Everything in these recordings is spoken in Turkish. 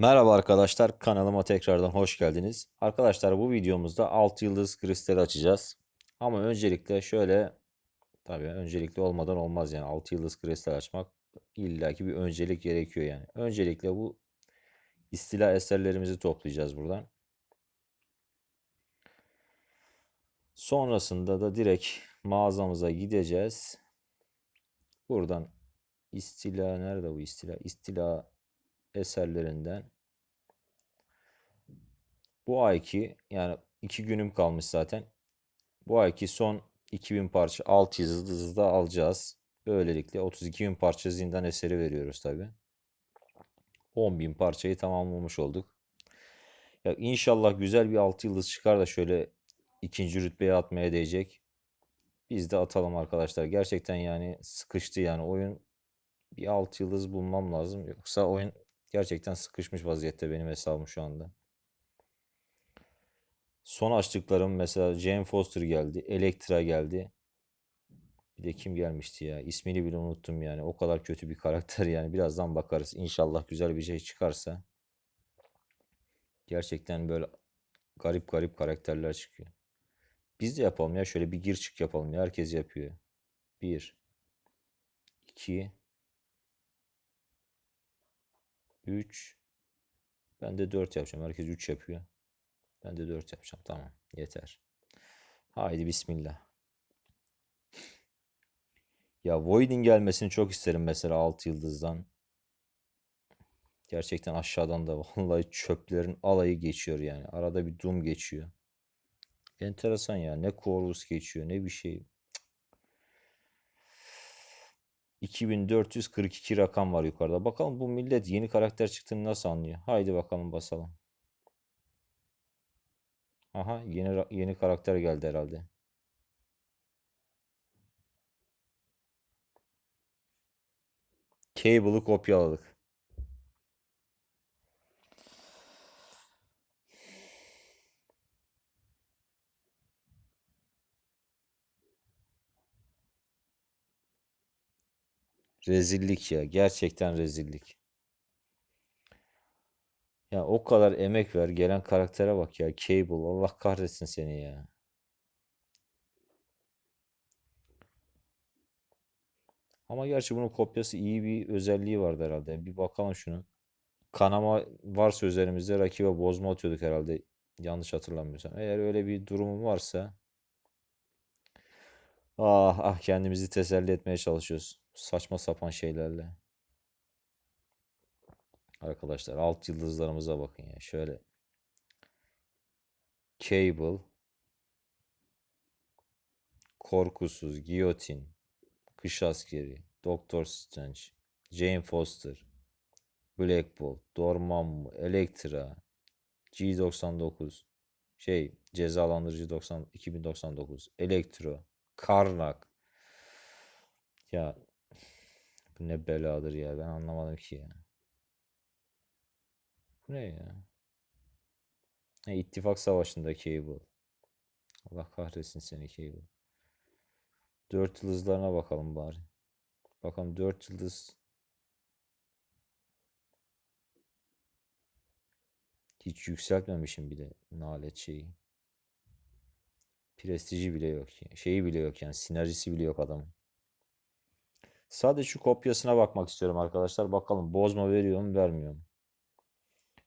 Merhaba arkadaşlar, kanalıma tekrardan hoş geldiniz. Arkadaşlar bu videomuzda 6 yıldız kristali açacağız. Ama öncelikle şöyle, tabii öncelikle olmadan olmaz yani 6 yıldız kristal açmak illaki bir öncelik gerekiyor yani. Öncelikle bu istila eserlerimizi toplayacağız buradan. Sonrasında da direkt mağazamıza gideceğiz. Buradan istila nerede bu istila? İstila eserlerinden bu ayki yani iki günüm kalmış zaten. Bu ayki son 2000 parça 6 yıldızı da alacağız. Böylelikle 32 bin parça zindan eseri veriyoruz tabi. 10 bin parçayı tamamlamış olduk. Ya inşallah güzel bir 6 yıldız çıkar da şöyle ikinci rütbeye atmaya değecek. Biz de atalım arkadaşlar. Gerçekten yani sıkıştı yani oyun bir 6 yıldız bulmam lazım. Yoksa oyun gerçekten sıkışmış vaziyette benim hesabım şu anda. Son açtıklarım mesela Jane Foster geldi. Elektra geldi. Bir de kim gelmişti ya? İsmini bile unuttum yani. O kadar kötü bir karakter yani. Birazdan bakarız. İnşallah güzel bir şey çıkarsa. Gerçekten böyle garip garip karakterler çıkıyor. Biz de yapalım ya. Şöyle bir gir çık yapalım ya. Herkes yapıyor. 1 2 3 Ben de 4 yapacağım. Herkes 3 yapıyor. Ben de 4 yapacağım. Tamam. Yeter. Haydi bismillah. Ya Void'in gelmesini çok isterim mesela 6 yıldızdan. Gerçekten aşağıdan da vallahi çöplerin alayı geçiyor yani. Arada bir Doom geçiyor. Enteresan ya. Ne Corvus geçiyor ne bir şey. 2442 rakam var yukarıda. Bakalım bu millet yeni karakter çıktığını nasıl anlıyor? Haydi bakalım basalım. Aha yeni yeni karakter geldi herhalde. Cable'ı kopyaladık. Rezillik ya. Gerçekten rezillik. Ya o kadar emek ver. Gelen karaktere bak ya. Cable. Allah kahretsin seni ya. Ama gerçi bunun kopyası iyi bir özelliği vardı herhalde. Bir bakalım şunu. Kanama varsa üzerimizde rakibe bozma atıyorduk herhalde. Yanlış hatırlamıyorsam. Eğer öyle bir durumum varsa ah ah kendimizi teselli etmeye çalışıyoruz. Saçma sapan şeylerle. Arkadaşlar alt yıldızlarımıza bakın ya. Şöyle. Cable. Korkusuz. Giyotin. Kış Askeri. Doktor Strange. Jane Foster. Black Bolt. Dormammu. Elektra. G99. Şey cezalandırıcı 90 2099. Elektro. Karnak. Ya bu ne beladır ya ben anlamadım ki ya. Bu ne ya? Ha, İttifak Savaşı'nda Cable. Allah kahretsin seni Cable. Dört yıldızlarına bakalım bari. Bakalım dört yıldız. Hiç yükseltmemişim bile nalet şeyi. Prestiji bile yok. Şeyi bile yok yani. Sinerjisi bile yok adamın. Sadece şu kopyasına bakmak istiyorum arkadaşlar. Bakalım bozma veriyor mu vermiyor mu?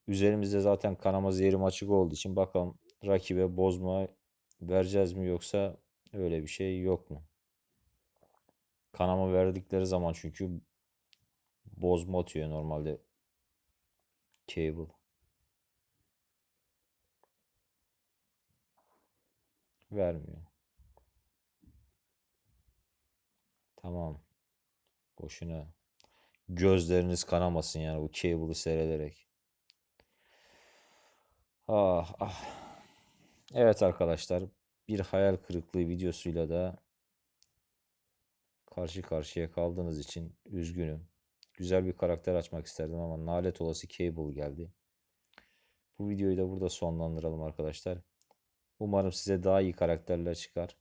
Üzerimizde zaten kanama zehrim açık olduğu için bakalım rakibe bozma vereceğiz mi yoksa öyle bir şey yok mu? Kanama verdikleri zaman çünkü bozma atıyor normalde cable. Vermiyor. Tamam. Boşuna. Gözleriniz kanamasın yani bu cable'ı seyrederek. Ah ah. Evet arkadaşlar. Bir hayal kırıklığı videosuyla da karşı karşıya kaldığınız için üzgünüm. Güzel bir karakter açmak isterdim ama nalet olası Cable geldi. Bu videoyu da burada sonlandıralım arkadaşlar. Umarım size daha iyi karakterler çıkar.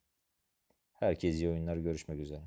Herkese iyi oyunlar. Görüşmek üzere.